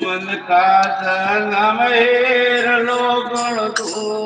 મન કાત નામ હેરલો ગણ કોયલો મેરે